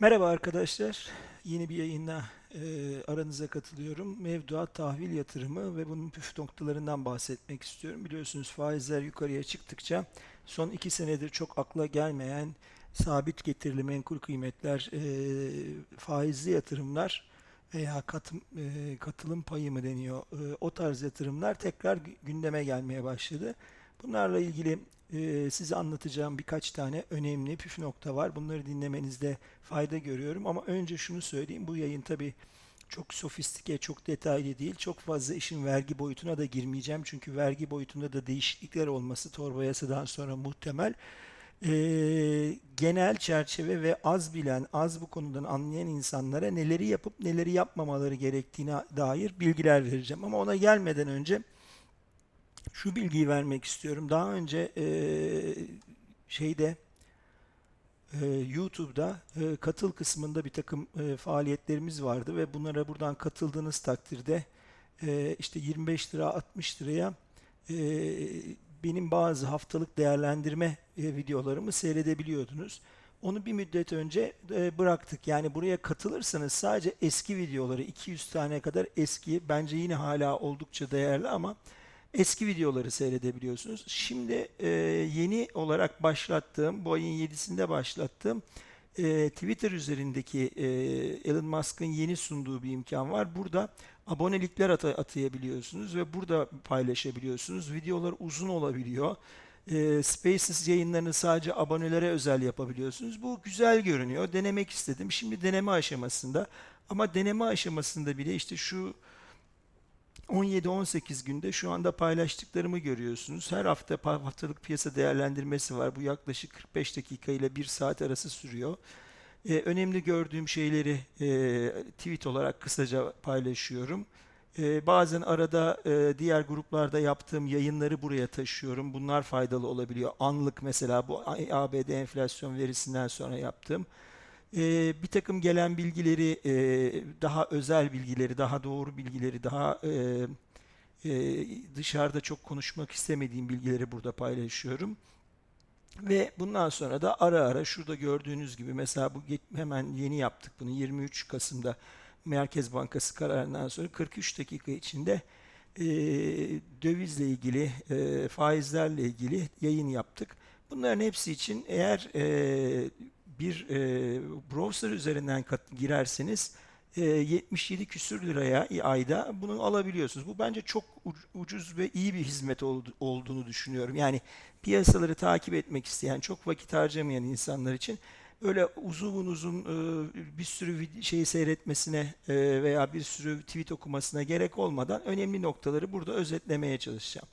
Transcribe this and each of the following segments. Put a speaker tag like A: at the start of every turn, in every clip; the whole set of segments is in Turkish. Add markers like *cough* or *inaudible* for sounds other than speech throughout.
A: Merhaba arkadaşlar. Yeni bir yayına e, aranıza katılıyorum. Mevduat tahvil yatırımı ve bunun püf noktalarından bahsetmek istiyorum. Biliyorsunuz faizler yukarıya çıktıkça son iki senedir çok akla gelmeyen sabit getirili menkul kıymetler, e, faizli yatırımlar veya katım- e, katılım payı mı deniyor? E, o tarz yatırımlar tekrar gü- gündeme gelmeye başladı. Bunlarla ilgili e, size anlatacağım birkaç tane önemli püf nokta var. Bunları dinlemenizde fayda görüyorum. Ama önce şunu söyleyeyim. Bu yayın tabii çok sofistike, çok detaylı değil. Çok fazla işin vergi boyutuna da girmeyeceğim. Çünkü vergi boyutunda da değişiklikler olması torba yasadan sonra muhtemel. Ee, genel çerçeve ve az bilen, az bu konudan anlayan insanlara neleri yapıp neleri yapmamaları gerektiğine dair bilgiler vereceğim. Ama ona gelmeden önce şu bilgiyi vermek istiyorum. Daha önce eee, şeyde eee, YouTube'da eee, katıl kısmında bir takım eee, faaliyetlerimiz vardı ve bunlara buradan katıldığınız takdirde eee, işte 25 lira 60 liraya eee, benim bazı haftalık değerlendirme eee, videolarımı seyredebiliyordunuz. Onu bir müddet önce eee, bıraktık. Yani buraya katılırsanız sadece eski videoları 200 tane kadar eski bence yine hala oldukça değerli ama Eski videoları seyredebiliyorsunuz. Şimdi e, yeni olarak başlattığım, bu ayın 7'sinde başlattığım e, Twitter üzerindeki e, Elon Musk'ın yeni sunduğu bir imkan var. Burada abonelikler ata- atayabiliyorsunuz ve burada paylaşabiliyorsunuz. Videolar uzun olabiliyor. E, Spaces yayınlarını sadece abonelere özel yapabiliyorsunuz. Bu güzel görünüyor. Denemek istedim. Şimdi deneme aşamasında. Ama deneme aşamasında bile işte şu 17-18 günde şu anda paylaştıklarımı görüyorsunuz. Her hafta haftalık piyasa değerlendirmesi var. Bu yaklaşık 45 dakika ile 1 saat arası sürüyor. Ee, önemli gördüğüm şeyleri e, tweet olarak kısaca paylaşıyorum. Ee, bazen arada e, diğer gruplarda yaptığım yayınları buraya taşıyorum. Bunlar faydalı olabiliyor. Anlık mesela bu ABD enflasyon verisinden sonra yaptığım. Ee, bir takım gelen bilgileri, e, daha özel bilgileri, daha doğru bilgileri, daha e, e, dışarıda çok konuşmak istemediğim bilgileri burada paylaşıyorum. Ve bundan sonra da ara ara şurada gördüğünüz gibi mesela bu hemen yeni yaptık bunu 23 Kasım'da Merkez Bankası kararından sonra 43 dakika içinde e, dövizle ilgili, e, faizlerle ilgili yayın yaptık. Bunların hepsi için eğer e, bir e, browser üzerinden kat- girerseniz e, 77 küsür liraya ayda bunu alabiliyorsunuz. Bu bence çok ucuz ve iyi bir hizmet oldu- olduğunu düşünüyorum. Yani piyasaları takip etmek isteyen, çok vakit harcamayan insanlar için öyle uzun uzun e, bir sürü şeyi seyretmesine e, veya bir sürü tweet okumasına gerek olmadan önemli noktaları burada özetlemeye çalışacağım.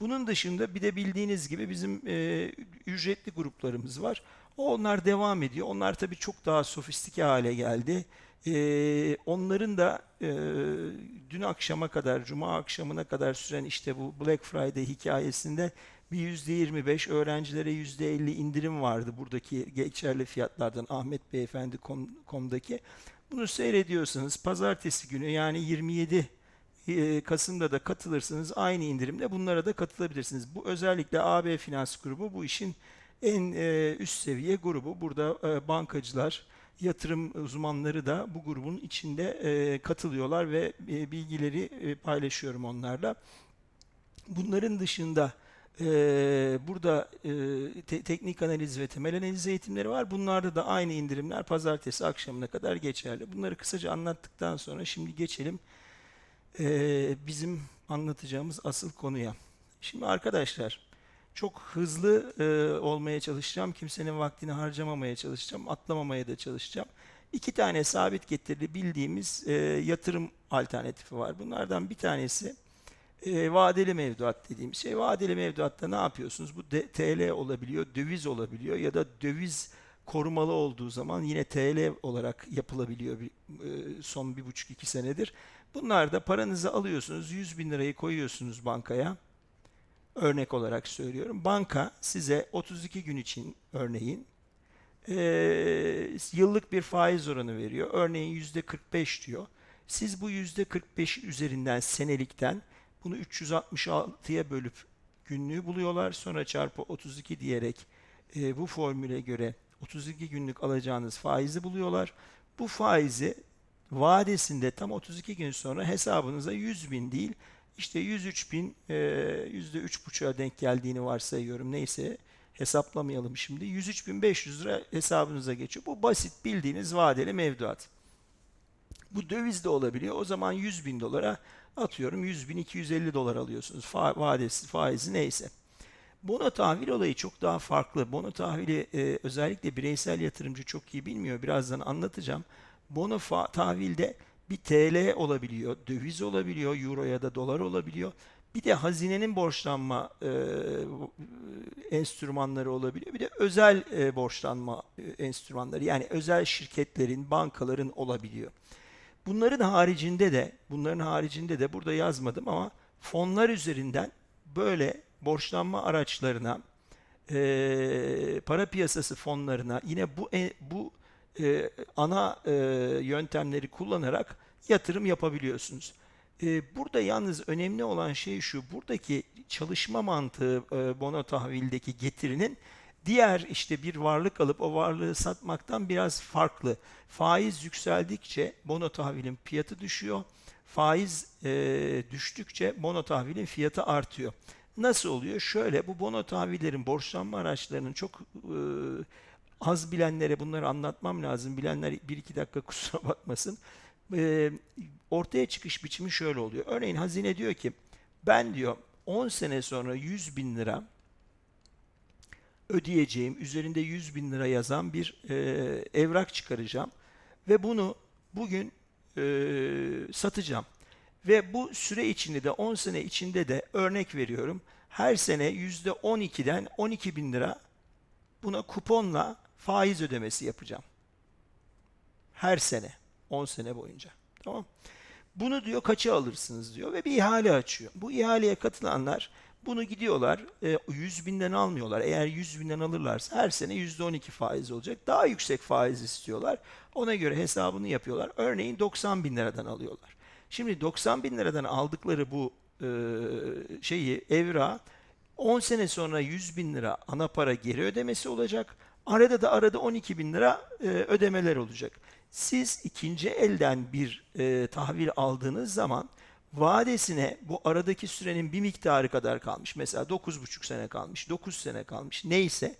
A: Bunun dışında bir de bildiğiniz gibi bizim e, ücretli gruplarımız var. Onlar devam ediyor. Onlar tabii çok daha sofistike hale geldi. E, onların da e, dün akşama kadar, cuma akşamına kadar süren işte bu Black Friday hikayesinde bir %25 öğrencilere %50 indirim vardı buradaki geçerli fiyatlardan Ahmet Beyefendi komdaki. Bunu seyrediyorsanız pazartesi günü yani 27 e, Kasım'da da katılırsanız aynı indirimle bunlara da katılabilirsiniz. Bu özellikle AB Finans grubu bu işin en e, üst seviye grubu. Burada e, bankacılar, yatırım uzmanları da bu grubun içinde e, katılıyorlar ve bilgileri paylaşıyorum onlarla. Bunların dışında burada te- teknik analiz ve temel analiz eğitimleri var. Bunlarda da aynı indirimler pazartesi akşamına kadar geçerli. Bunları kısaca anlattıktan sonra şimdi geçelim bizim anlatacağımız asıl konuya. Şimdi arkadaşlar çok hızlı e, olmaya çalışacağım. Kimsenin vaktini harcamamaya çalışacağım. Atlamamaya da çalışacağım. İki tane sabit getirili bildiğimiz e, yatırım alternatifi var. Bunlardan bir tanesi e, vadeli mevduat dediğimiz şey. Vadeli mevduatta ne yapıyorsunuz? Bu de- TL olabiliyor, döviz olabiliyor ya da döviz korumalı olduğu zaman yine TL olarak yapılabiliyor e, son bir buçuk iki senedir. Bunlar da paranızı alıyorsunuz, 100 bin lirayı koyuyorsunuz bankaya. Örnek olarak söylüyorum. Banka size 32 gün için örneğin eee, yıllık bir faiz oranı veriyor. Örneğin %45 diyor. Siz bu %45 üzerinden senelikten bunu 366'ya bölüp günlüğü buluyorlar. Sonra çarpı 32 diyerek e, bu formüle göre 32 günlük alacağınız faizi buluyorlar. Bu faizi vadesinde tam 32 gün sonra hesabınıza 100 bin değil işte 103 bin e, yüzde üç buçuğa denk geldiğini varsayıyorum neyse hesaplamayalım şimdi 103.500 lira hesabınıza geçiyor. Bu basit bildiğiniz vadeli mevduat. Bu döviz de olabiliyor. O zaman 100 bin dolara atıyorum 100 bin 250 dolar alıyorsunuz. Fa vadesi faizi neyse. Bono tahvil olayı çok daha farklı. Bono tahvili e, özellikle bireysel yatırımcı çok iyi bilmiyor. Birazdan anlatacağım. Bono tahvilde bir TL olabiliyor, döviz olabiliyor, euro ya da dolar olabiliyor. Bir de hazinenin borçlanma e, enstrümanları olabiliyor. Bir de özel e, borçlanma e, enstrümanları yani özel şirketlerin, bankaların olabiliyor. Bunların haricinde de, bunların haricinde de burada yazmadım ama fonlar üzerinden böyle borçlanma araçlarına, e, para piyasası fonlarına yine bu e, bu e, ana e, yöntemleri kullanarak yatırım yapabiliyorsunuz. E, burada yalnız önemli olan şey şu, buradaki çalışma mantığı e, bono tahvildeki getirinin diğer işte bir varlık alıp o varlığı satmaktan biraz farklı. Faiz yükseldikçe bono tahvilin fiyatı düşüyor. Faiz e, düştükçe bono tahvilin fiyatı artıyor. Nasıl oluyor? Şöyle bu bono tahvillerin borçlanma araçlarının çok e, az bilenlere bunları anlatmam lazım. Bilenler bir iki dakika *laughs* kusura bakmasın. E, ortaya çıkış biçimi şöyle oluyor. Örneğin hazine diyor ki ben diyor 10 sene sonra 100 bin lira ödeyeceğim, üzerinde 100 bin lira yazan bir e, evrak çıkaracağım ve bunu bugün e, satacağım. Ve bu süre içinde de 10 sene içinde de örnek veriyorum her sene %12'den 12 bin lira buna kuponla faiz ödemesi yapacağım. Her sene 10 sene boyunca. Tamam Bunu diyor kaça alırsınız diyor ve bir ihale açıyor. Bu ihaleye katılanlar bunu gidiyorlar 100 e, binden almıyorlar. Eğer 100 binden alırlarsa her sene %12 faiz olacak. Daha yüksek faiz istiyorlar. Ona göre hesabını yapıyorlar. Örneğin 90 bin liradan alıyorlar. Şimdi 90 bin liradan aldıkları bu e, şeyi evra 10 sene sonra 100 bin lira ana para geri ödemesi olacak. Arada da arada 12 bin lira e, ödemeler olacak. Siz ikinci elden bir e, tahvil aldığınız zaman vadesine bu aradaki sürenin bir miktarı kadar kalmış. Mesela 9,5 sene kalmış, 9 sene kalmış neyse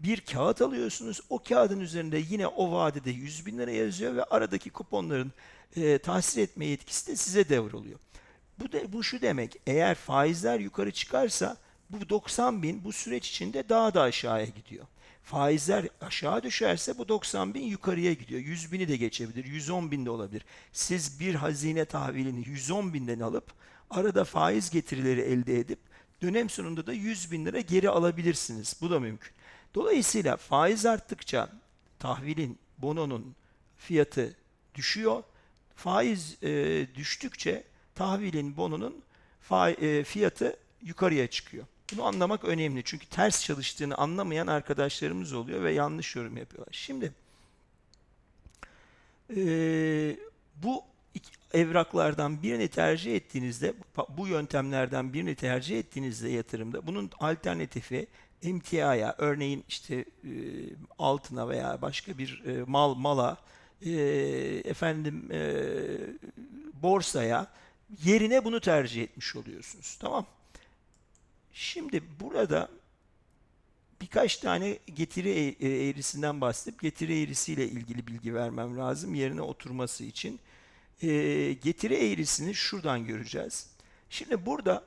A: bir kağıt alıyorsunuz. O kağıdın üzerinde yine o vadede 100 bin lira yazıyor ve aradaki kuponların e, tahsil etme yetkisi de size devroluyor. Bu, de, bu şu demek eğer faizler yukarı çıkarsa bu 90 bin bu süreç içinde daha da aşağıya gidiyor. Faizler aşağı düşerse bu 90 bin yukarıya gidiyor. 100 bini de geçebilir, 110 bin de olabilir. Siz bir hazine tahvilini 110 binden alıp arada faiz getirileri elde edip dönem sonunda da 100 bin lira geri alabilirsiniz. Bu da mümkün. Dolayısıyla faiz arttıkça tahvilin, bononun fiyatı düşüyor. Faiz e, düştükçe tahvilin, bononun e, fiyatı yukarıya çıkıyor. Bunu anlamak önemli. Çünkü ters çalıştığını anlamayan arkadaşlarımız oluyor ve yanlış yorum yapıyorlar. Şimdi e, bu evraklardan birini tercih ettiğinizde, bu yöntemlerden birini tercih ettiğinizde yatırımda bunun alternatifi emtiaya, örneğin işte e, altına veya başka bir e, mal mala, e, efendim e, borsaya yerine bunu tercih etmiş oluyorsunuz. Tamam? Şimdi burada birkaç tane getiri e, e, eğrisinden bahsedip getiri eğrisiyle ilgili bilgi vermem lazım yerine oturması için. E, getiri eğrisini şuradan göreceğiz. Şimdi burada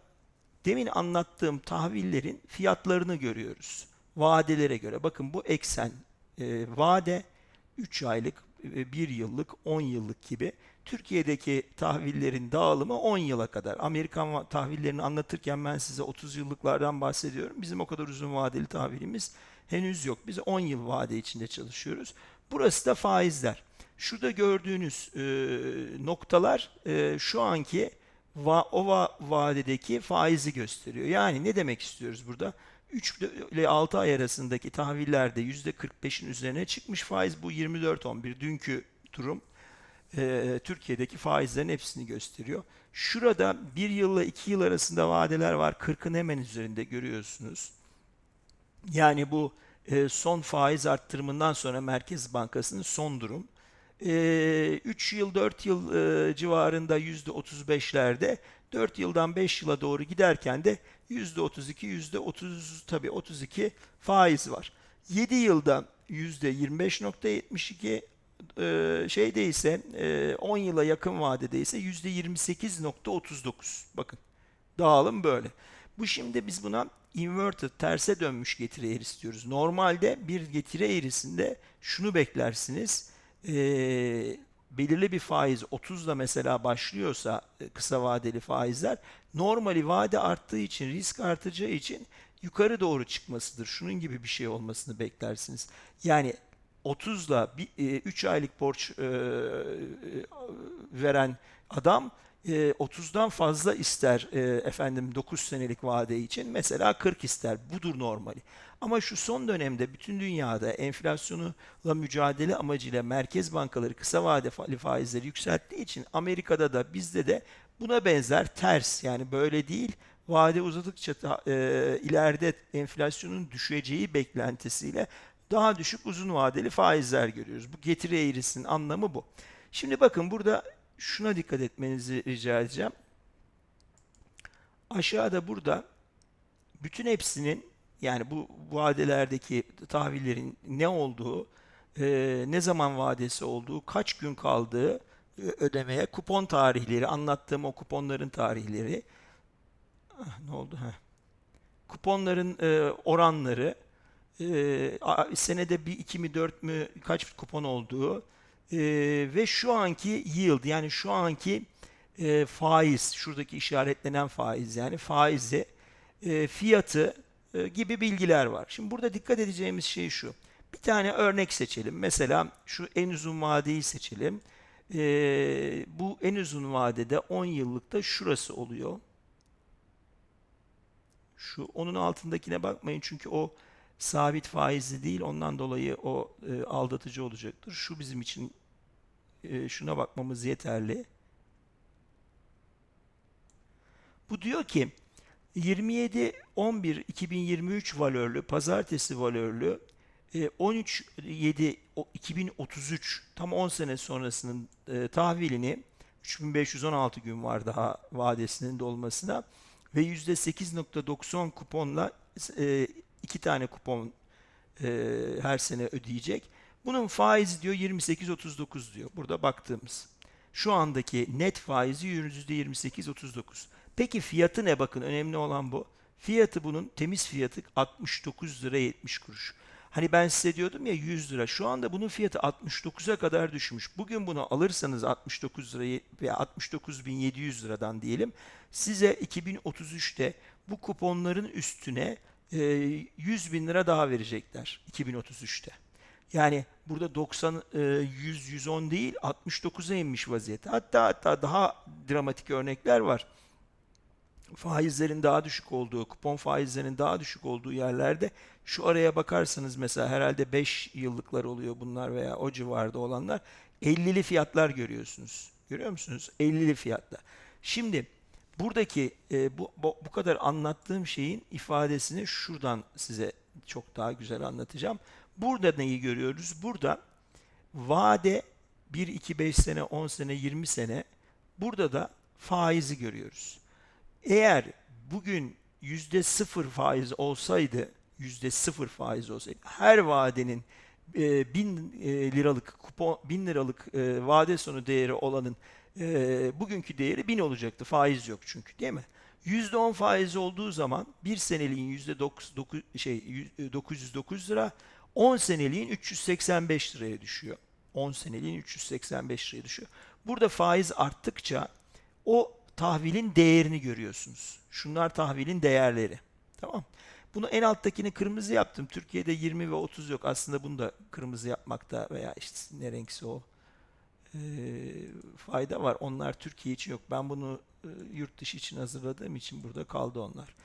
A: demin anlattığım tahvillerin fiyatlarını görüyoruz. Vadelere göre. Bakın bu eksen vade 3 aylık, 1 yıllık, 10 yıllık gibi. Türkiye'deki tahvillerin dağılımı 10 yıla kadar. Amerikan tahvillerini anlatırken ben size 30 yıllıklardan bahsediyorum. Bizim o kadar uzun vadeli tahvilimiz henüz yok. Biz 10 yıl vade içinde çalışıyoruz. Burası da faizler. Şurada gördüğünüz e, noktalar e, şu anki va, o va, vadedeki faizi gösteriyor. Yani ne demek istiyoruz burada? 3 ile 6 ay arasındaki tahvillerde %45'in üzerine çıkmış faiz. Bu 24-11 dünkü durum e, Türkiye'deki faizlerin hepsini gösteriyor. Şurada 1 yılla 2 yıl arasında vadeler var. 40'ın hemen üzerinde görüyorsunuz. Yani bu e, son faiz arttırımından sonra Merkez Bankası'nın son durum. 3 yıl 4 yıl e, civarında %35'lerde 4 yıldan 5 yıla doğru giderken de %32 %30 tabii 32 faiz var. 7 yılda %25.72 e, şeyde ise e, 10 yıla yakın vadede ise %28.39 bakın dağılım böyle. Bu şimdi biz buna inverted terse dönmüş getiri eğrisi diyoruz. Normalde bir getiri eğrisinde şunu beklersiniz. E, belirli bir faiz 30'la mesela başlıyorsa e, kısa vadeli faizler normali vade arttığı için risk artacağı için yukarı doğru çıkmasıdır. Şunun gibi bir şey olmasını beklersiniz. Yani 30'la 3 aylık borç e, e, veren adam e, 30'dan fazla ister e, efendim 9 senelik vade için mesela 40 ister. Budur normali. Ama şu son dönemde bütün dünyada enflasyonla mücadele amacıyla merkez bankaları kısa vadeli faizleri yükselttiği için Amerika'da da bizde de buna benzer ters yani böyle değil vade uzadıkça e, ileride enflasyonun düşeceği beklentisiyle daha düşük uzun vadeli faizler görüyoruz. Bu getiri eğrisinin anlamı bu. Şimdi bakın burada şuna dikkat etmenizi rica edeceğim. Aşağıda burada bütün hepsinin yani bu vadelerdeki tahvillerin ne olduğu, e, ne zaman vadesi olduğu, kaç gün kaldığı e, ödemeye, kupon tarihleri, anlattığım o kuponların tarihleri. Ah, ne oldu? Heh. Kuponların e, oranları, e, senede bir, iki mi, dört mü, kaç kupon olduğu e, ve şu anki yield yani şu anki e, faiz, şuradaki işaretlenen faiz yani faizi, e, fiyatı e, gibi bilgiler var. Şimdi burada dikkat edeceğimiz şey şu. Bir tane örnek seçelim. Mesela şu en uzun vadeyi seçelim. E, bu en uzun vadede 10 yıllıkta şurası oluyor. Şu onun altındakine bakmayın çünkü o sabit faizli değil. Ondan dolayı o e, aldatıcı olacaktır. Şu bizim için e, şuna bakmamız yeterli. Bu diyor ki 27 11 2023 valörlü pazartesi valörlü e, 13 7 o- 2033 tam 10 sene sonrasının e, tahvilini 3516 gün var daha vadesinin dolmasına ve %8.90 kuponla e, iki tane kupon e, her sene ödeyecek. Bunun faizi diyor 28.39 diyor. Burada baktığımız. Şu andaki net faizi %28.39. Peki fiyatı ne bakın önemli olan bu. Fiyatı bunun temiz fiyatı 69 lira 70 kuruş. Hani ben size diyordum ya 100 lira. Şu anda bunun fiyatı 69'a kadar düşmüş. Bugün bunu alırsanız 69 lira veya 69.700 liradan diyelim. Size 2033'te bu kuponların üstüne 100 bin lira daha verecekler 2033'te. Yani burada 90, e, 100, 110 değil 69'a inmiş vaziyette. Hatta hatta daha dramatik örnekler var. Faizlerin daha düşük olduğu, kupon faizlerinin daha düşük olduğu yerlerde şu araya bakarsanız mesela herhalde 5 yıllıklar oluyor bunlar veya o civarda olanlar 50'li fiyatlar görüyorsunuz. Görüyor musunuz? 50'li fiyatlar. Şimdi buradaki e, bu, bu bu kadar anlattığım şeyin ifadesini şuradan size çok daha güzel anlatacağım. Burada neyi görüyoruz? Burada vade 1, 2, 5 sene, 10 sene, 20 sene burada da faizi görüyoruz. Eğer bugün yüzde sıfır faiz olsaydı, yüzde sıfır faiz olsaydı, her vadenin e, bin e, liralık kupon, bin liralık e, vade sonu değeri olanın e, bugünkü değeri bin olacaktı. Faiz yok çünkü, değil mi? Yüzde on faiz olduğu zaman bir seneliğin yüzde dokuz, dokuz, şey yüz- 909 lira, 10 seneliğin 385 liraya düşüyor. 10 seneliğin 385 liraya düşüyor. Burada faiz arttıkça o tahvilin değerini görüyorsunuz. Şunlar tahvilin değerleri. Tamam. Bunu en alttakini kırmızı yaptım. Türkiye'de 20 ve 30 yok. Aslında bunu da kırmızı yapmakta veya işte ne renkse o e, fayda var. Onlar Türkiye için yok. Ben bunu e, yurt dışı için hazırladığım için burada kaldı onlar.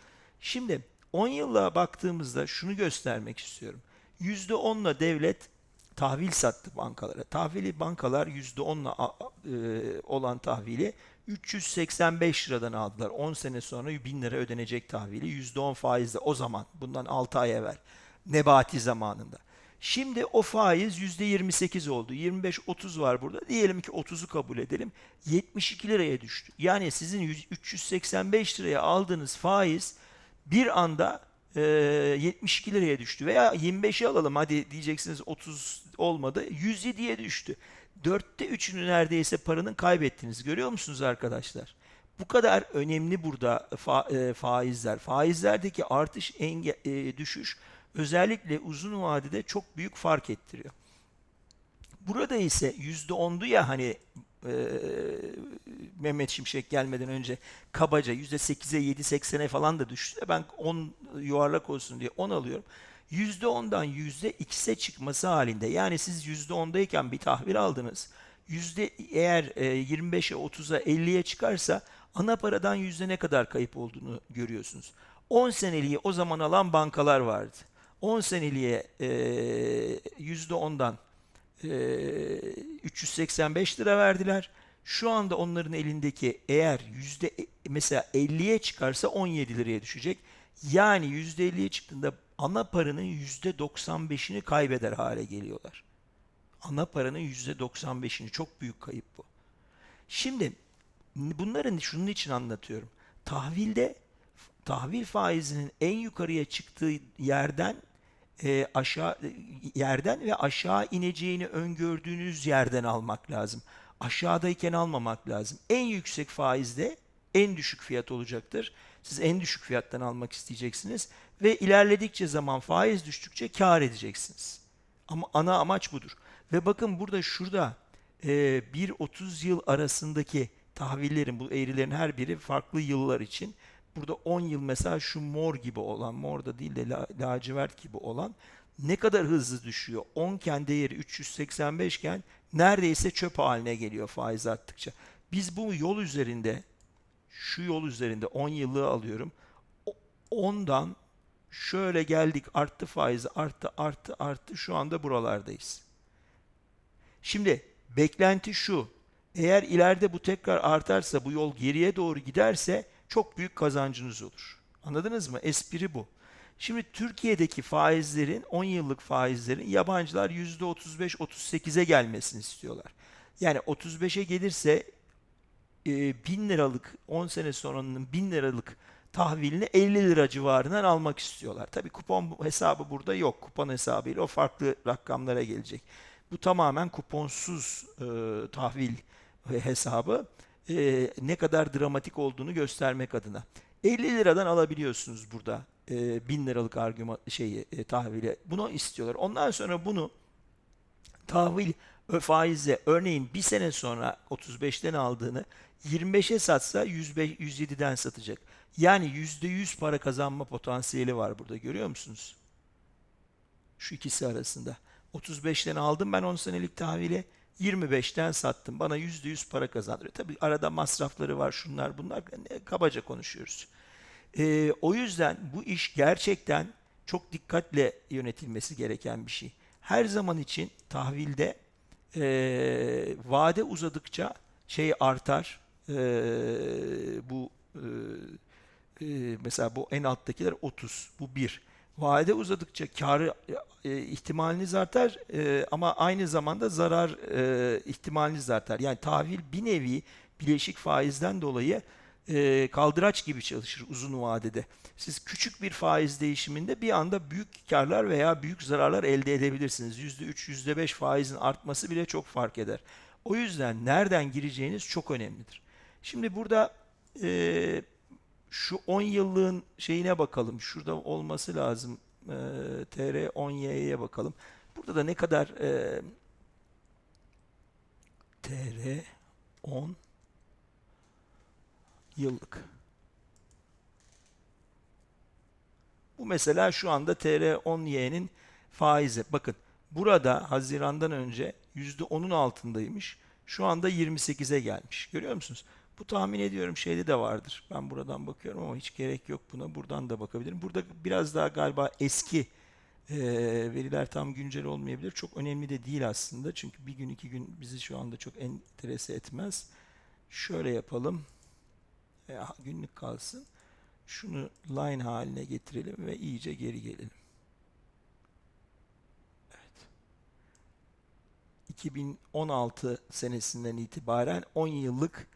A: Şimdi 10 yılla baktığımızda şunu göstermek istiyorum. %10'la devlet tahvil sattı bankalara. Tahvili bankalar %10'la a- a- e, olan tahvili 385 liradan aldılar. 10 sene sonra 1000 lira ödenecek tahvili %10 faizle o zaman bundan 6 ay evvel. Nebati zamanında. Şimdi o faiz %28 oldu. 25-30 var burada. Diyelim ki 30'u kabul edelim. 72 liraya düştü. Yani sizin 100 385 liraya aldığınız faiz bir anda e, 72 liraya düştü. Veya 25'i alalım hadi diyeceksiniz 30 olmadı. 107'ye düştü. Dörtte üçünü neredeyse paranın kaybettiniz. Görüyor musunuz arkadaşlar? Bu kadar önemli burada fa- e, faizler. Faizlerdeki artış, enge, e, düşüş özellikle uzun vadede çok büyük fark ettiriyor. Burada ise %10'du ya hani e, Mehmet Şimşek gelmeden önce kabaca %8'e 7 80'e falan da düştü. de Ben 10 yuvarlak olsun diye 10 alıyorum. %10'dan %x'e çıkması halinde yani siz %10'dayken bir tahvil aldınız. Yüzde eğer e, 25'e 30'a 50'ye çıkarsa ana paradan yüzde ne kadar kayıp olduğunu görüyorsunuz. 10 seneliği o zaman alan bankalar vardı. 10 seneliğe e, yüzde 10'dan e, 385 lira verdiler. Şu anda onların elindeki eğer yüzde mesela 50'ye çıkarsa 17 liraya düşecek. Yani yüzde 50'ye çıktığında ana paranın yüzde 95'ini kaybeder hale geliyorlar. Ana paranın yüzde 95'ini çok büyük kayıp bu. Şimdi bunların şunun için anlatıyorum. Tahvilde tahvil faizinin en yukarıya çıktığı yerden e, aşağı yerden ve aşağı ineceğini öngördüğünüz yerden almak lazım. Aşağıdayken almamak lazım. En yüksek faizde en düşük fiyat olacaktır. Siz en düşük fiyattan almak isteyeceksiniz ve ilerledikçe zaman faiz düştükçe kar edeceksiniz. Ama ana amaç budur. Ve bakın burada şurada e, bir 30 yıl arasındaki tahvillerin bu eğrilerin her biri farklı yıllar için. Burada 10 yıl mesela şu mor gibi olan, mor da değil de la, lacivert gibi olan ne kadar hızlı düşüyor. 10 iken değeri 385 iken neredeyse çöp haline geliyor faiz arttıkça. Biz bu yol üzerinde şu yol üzerinde 10 yıllığı alıyorum. 10'dan şöyle geldik arttı faizi arttı arttı arttı şu anda buralardayız. Şimdi beklenti şu. Eğer ileride bu tekrar artarsa bu yol geriye doğru giderse çok büyük kazancınız olur. Anladınız mı? Espri bu. Şimdi Türkiye'deki faizlerin 10 yıllık faizlerin yabancılar %35-38'e gelmesini istiyorlar. Yani 35'e gelirse e, 1000 liralık 10 sene sonranın 1000 liralık tahvilini 50 lira civarından almak istiyorlar. Tabii kupon hesabı burada yok. Kupon hesabıyla o farklı rakamlara gelecek. Bu tamamen kuponsuz e, tahvil hesabı e, ne kadar dramatik olduğunu göstermek adına. 50 liradan alabiliyorsunuz burada e, 1000 liralık argüman şeyi e, tahvili. Bunu istiyorlar. Ondan sonra bunu tahvil faizle örneğin bir sene sonra 35'ten aldığını 25'e satsa 105, 107'den satacak. Yani %100 para kazanma potansiyeli var burada görüyor musunuz? Şu ikisi arasında. 35'ten aldım ben 10 senelik tahvili 25'ten sattım. Bana %100 para kazandırıyor. Tabii arada masrafları var şunlar bunlar kabaca konuşuyoruz. Ee, o yüzden bu iş gerçekten çok dikkatle yönetilmesi gereken bir şey. Her zaman için tahvilde e, vade uzadıkça şey artar. E, bu e, e, mesela bu en alttakiler 30. Bu 1. Vade uzadıkça karı e, ihtimaliniz artar e, ama aynı zamanda zarar e, ihtimaliniz artar. Yani tahvil bir nevi bileşik faizden dolayı e, kaldıraç gibi çalışır uzun vadede. Siz küçük bir faiz değişiminde bir anda büyük karlar veya büyük zararlar elde edebilirsiniz. %3, %5 faizin artması bile çok fark eder. O yüzden nereden gireceğiniz çok önemlidir. Şimdi burada e, şu 10 yıllığın şeyine bakalım. Şurada olması lazım. E, TR 10Y'ye bakalım. Burada da ne kadar e, TR 10 yıllık. Bu mesela şu anda TR 10Y'nin faizi. Bakın burada Haziran'dan önce %10'un altındaymış. Şu anda 28'e gelmiş. Görüyor musunuz? Bu tahmin ediyorum şeyde de vardır. Ben buradan bakıyorum ama hiç gerek yok buna. Buradan da bakabilirim. Burada biraz daha galiba eski e, veriler tam güncel olmayabilir. Çok önemli de değil aslında. Çünkü bir gün iki gün bizi şu anda çok enterese etmez. Şöyle yapalım. E, günlük kalsın. Şunu line haline getirelim ve iyice geri gelelim. Evet. 2016 senesinden itibaren 10 yıllık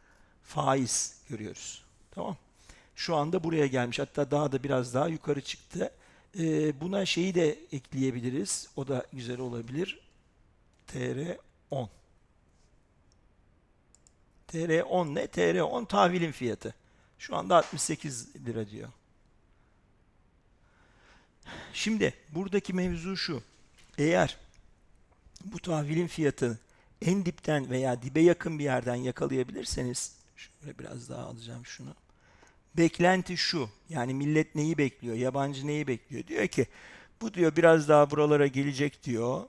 A: faiz görüyoruz. Tamam. Şu anda buraya gelmiş. Hatta daha da biraz daha yukarı çıktı. Ee, buna şeyi de ekleyebiliriz. O da güzel olabilir. TR10. TR10 ne? TR10 tahvilin fiyatı. Şu anda 68 lira diyor. Şimdi buradaki mevzu şu. Eğer bu tahvilin fiyatı en dipten veya dibe yakın bir yerden yakalayabilirseniz şöyle biraz daha alacağım şunu. Beklenti şu. Yani millet neyi bekliyor? Yabancı neyi bekliyor? Diyor ki bu diyor biraz daha buralara gelecek diyor.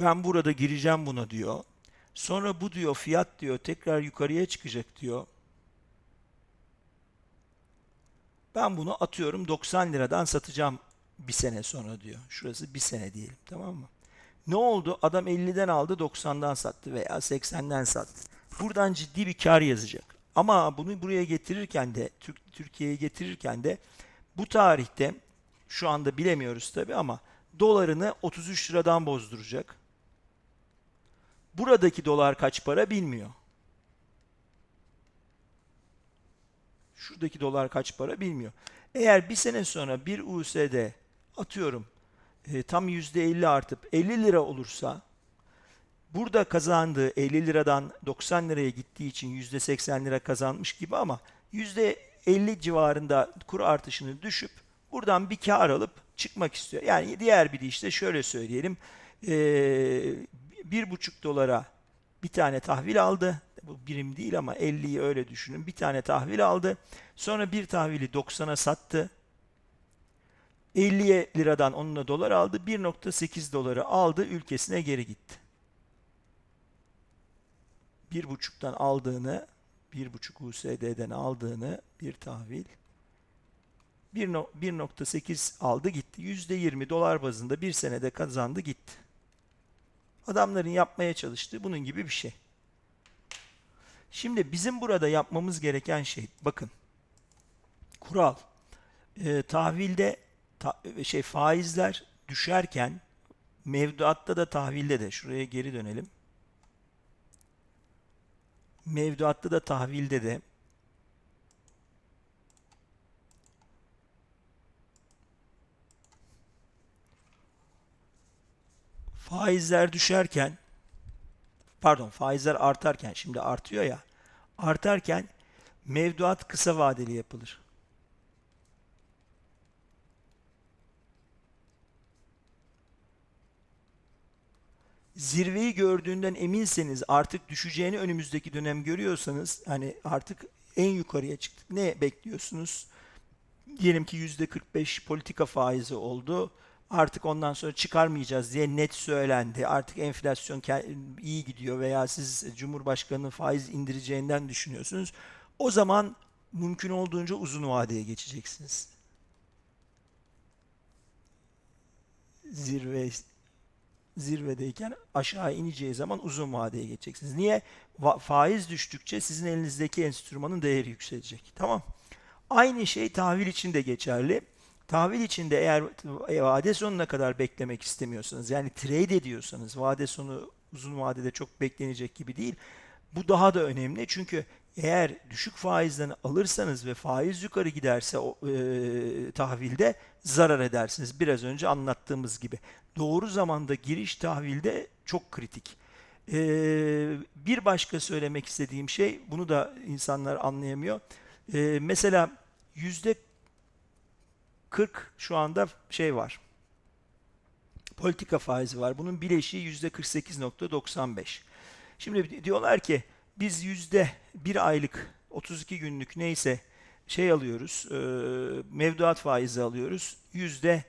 A: Ben burada gireceğim buna diyor. Sonra bu diyor fiyat diyor tekrar yukarıya çıkacak diyor. Ben bunu atıyorum 90 liradan satacağım bir sene sonra diyor. Şurası bir sene diyelim tamam mı? Ne oldu? Adam 50'den aldı 90'dan sattı veya 80'den sattı. Buradan ciddi bir kar yazacak. Ama bunu buraya getirirken de Türk Türkiye'ye getirirken de bu tarihte şu anda bilemiyoruz tabii ama dolarını 33 liradan bozduracak. Buradaki dolar kaç para bilmiyor. Şuradaki dolar kaç para bilmiyor. Eğer bir sene sonra bir USD atıyorum e, tam %50 artıp 50 lira olursa burada kazandığı 50 liradan 90 liraya gittiği için %80 lira kazanmış gibi ama %50 civarında kur artışını düşüp buradan bir kar alıp çıkmak istiyor. Yani diğer bir işte şöyle söyleyelim. E, bir buçuk dolara bir tane tahvil aldı. Bu birim değil ama 50'yi öyle düşünün. Bir tane tahvil aldı. Sonra bir tahvili 90'a sattı. 50 liradan onunla dolar aldı. 1.8 doları aldı. Ülkesine geri gitti. Bir buçuktan aldığını, bir buçuk USD'den aldığını bir tahvil 1.8 aldı gitti. %20 dolar bazında bir senede kazandı gitti. Adamların yapmaya çalıştığı bunun gibi bir şey. Şimdi bizim burada yapmamız gereken şey, bakın, kural, e, tahvilde ta, şey faizler düşerken, mevduatta da tahvilde de, şuraya geri dönelim. Mevduatta da tahvilde de faizler düşerken pardon faizler artarken şimdi artıyor ya artarken mevduat kısa vadeli yapılır. Zirveyi gördüğünden eminseniz artık düşeceğini önümüzdeki dönem görüyorsanız hani artık en yukarıya çıktık. Ne bekliyorsunuz? Diyelim ki %45 politika faizi oldu artık ondan sonra çıkarmayacağız diye net söylendi. Artık enflasyon iyi gidiyor veya siz Cumhurbaşkanı'nın faiz indireceğinden düşünüyorsunuz. O zaman mümkün olduğunca uzun vadeye geçeceksiniz. Zirve zirvedeyken aşağı ineceği zaman uzun vadeye geçeceksiniz. Niye? Va faiz düştükçe sizin elinizdeki enstrümanın değeri yükselecek. Tamam. Aynı şey tahvil için de geçerli. Tahvil içinde eğer vade sonuna kadar beklemek istemiyorsanız yani trade ediyorsanız vade sonu uzun vadede çok beklenecek gibi değil. Bu daha da önemli çünkü eğer düşük faizden alırsanız ve faiz yukarı giderse o e, tahvilde zarar edersiniz. Biraz önce anlattığımız gibi. Doğru zamanda giriş tahvilde çok kritik. E, bir başka söylemek istediğim şey, bunu da insanlar anlayamıyor. E, mesela yüzde 40 şu anda şey var. Politika faizi var. Bunun bileşiği %48.95. Şimdi diyorlar ki biz yüzde bir aylık 32 günlük neyse şey alıyoruz, e, mevduat faizi alıyoruz. Yüzde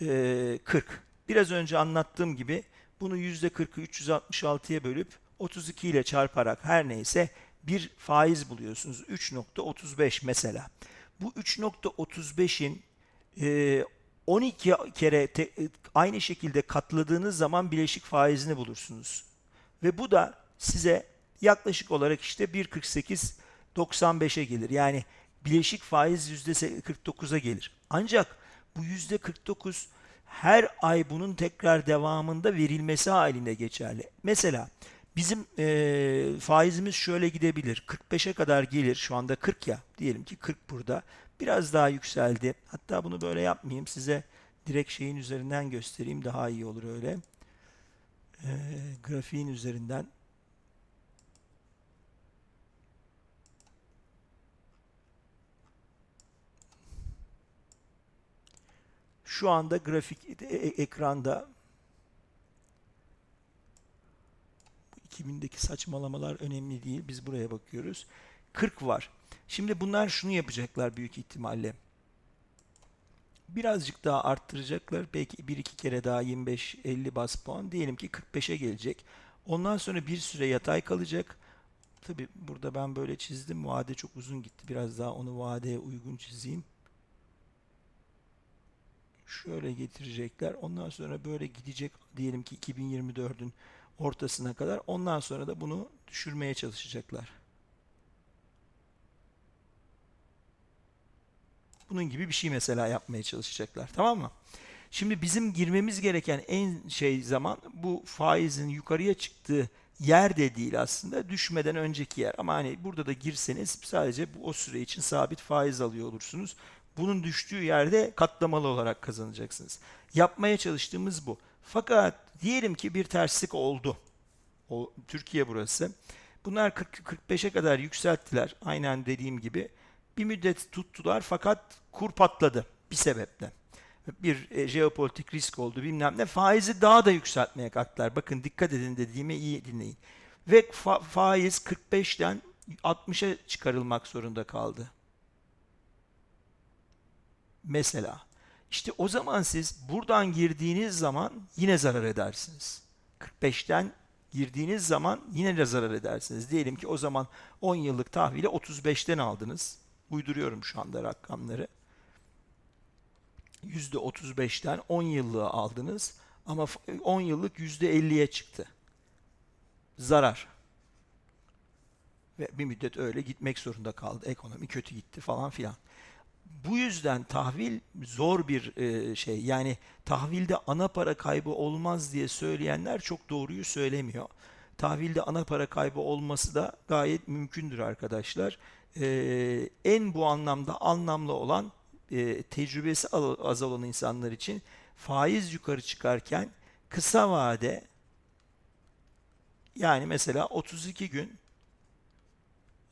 A: e, 40. Biraz önce anlattığım gibi bunu yüzde 40'ı 366'ya bölüp 32 ile çarparak her neyse bir faiz buluyorsunuz. 3.35 mesela. Bu 3.35'in 12 ee, kere te, aynı şekilde katladığınız zaman bileşik faizini bulursunuz. Ve bu da size yaklaşık olarak işte 1.48 95'e gelir. Yani bileşik faiz %49'a gelir. Ancak bu %49 her ay bunun tekrar devamında verilmesi halinde geçerli. Mesela bizim eee, faizimiz şöyle gidebilir. 45'e kadar gelir. Şu anda 40 ya. Diyelim ki 40 burada. Biraz daha yükseldi. Hatta bunu böyle yapmayayım. Size direkt şeyin üzerinden göstereyim. Daha iyi olur öyle. Eee, grafiğin üzerinden. Şu anda grafik e- e- ekranda 2000'deki saçmalamalar önemli değil. Biz buraya bakıyoruz. 40 var. Şimdi bunlar şunu yapacaklar büyük ihtimalle. Birazcık daha arttıracaklar. Belki bir iki kere daha 25-50 bas puan. Diyelim ki 45'e gelecek. Ondan sonra bir süre yatay kalacak. Tabi burada ben böyle çizdim. Vade çok uzun gitti. Biraz daha onu vadeye uygun çizeyim. Şöyle getirecekler. Ondan sonra böyle gidecek diyelim ki 2024'ün ortasına kadar. Ondan sonra da bunu düşürmeye çalışacaklar. Bunun gibi bir şey mesela yapmaya çalışacaklar. Tamam mı? Şimdi bizim girmemiz gereken en şey zaman bu faizin yukarıya çıktığı yer de değil aslında düşmeden önceki yer. Ama hani burada da girseniz sadece bu o süre için sabit faiz alıyor olursunuz. Bunun düştüğü yerde katlamalı olarak kazanacaksınız. Yapmaya çalıştığımız bu. Fakat diyelim ki bir terslik oldu. O, Türkiye burası. Bunlar 40-45'e kadar yükselttiler. Aynen dediğim gibi. Bir müddet tuttular fakat kur patladı bir sebeple. Bir e, jeopolitik risk oldu bilmem ne. Faizi daha da yükseltmeye kalktılar. Bakın dikkat edin dediğimi iyi dinleyin. Ve fa- faiz 45'ten 60'a çıkarılmak zorunda kaldı. Mesela. İşte o zaman siz buradan girdiğiniz zaman yine zarar edersiniz. 45'ten girdiğiniz zaman yine de zarar edersiniz. Diyelim ki o zaman 10 yıllık tahvili 35'ten aldınız. Uyduruyorum şu anda rakamları. %35'ten 10 yıllığı aldınız ama f- 10 yıllık %50'ye çıktı. Zarar. Ve bir müddet öyle gitmek zorunda kaldı. Ekonomi kötü gitti falan filan. Bu yüzden tahvil zor bir e, şey. Yani tahvilde ana para kaybı olmaz diye söyleyenler çok doğruyu söylemiyor. Tahvilde ana para kaybı olması da gayet mümkündür arkadaşlar. E, en bu anlamda anlamlı olan e, tecrübesi az olan insanlar için faiz yukarı çıkarken kısa vade yani mesela 32 gün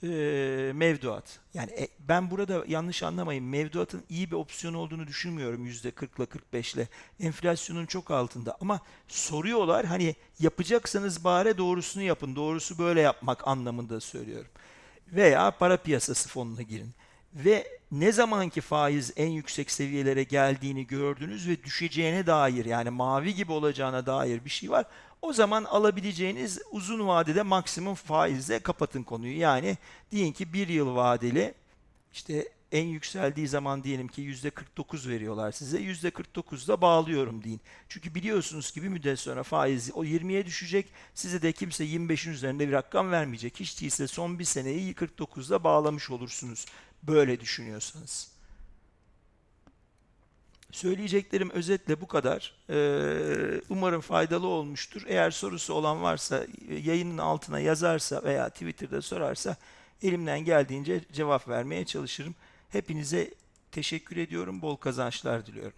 A: e, mevduat. Yani e, ben burada yanlış anlamayın. Mevduatın iyi bir opsiyon olduğunu düşünmüyorum %40 ile 45 ile. Enflasyonun çok altında. Ama soruyorlar hani yapacaksanız bari doğrusunu yapın. Doğrusu böyle yapmak anlamında söylüyorum. Veya para piyasası fonuna girin. Ve ne zamanki faiz en yüksek seviyelere geldiğini gördünüz ve düşeceğine dair yani mavi gibi olacağına dair bir şey var. O zaman alabileceğiniz uzun vadede maksimum faizle kapatın konuyu. Yani diyin ki bir yıl vadeli işte en yükseldiği zaman diyelim ki %49 veriyorlar size. %49'da bağlıyorum deyin. Çünkü biliyorsunuz ki bir müddet sonra faiz o 20'ye düşecek. Size de kimse 25'in üzerinde bir rakam vermeyecek. Hiç değilse son bir seneyi 49'da bağlamış olursunuz. Böyle düşünüyorsanız. Söyleyeceklerim özetle bu kadar. Ee, umarım faydalı olmuştur. Eğer sorusu olan varsa yayının altına yazarsa veya Twitter'da sorarsa elimden geldiğince cevap vermeye çalışırım. Hepinize teşekkür ediyorum. Bol kazançlar diliyorum.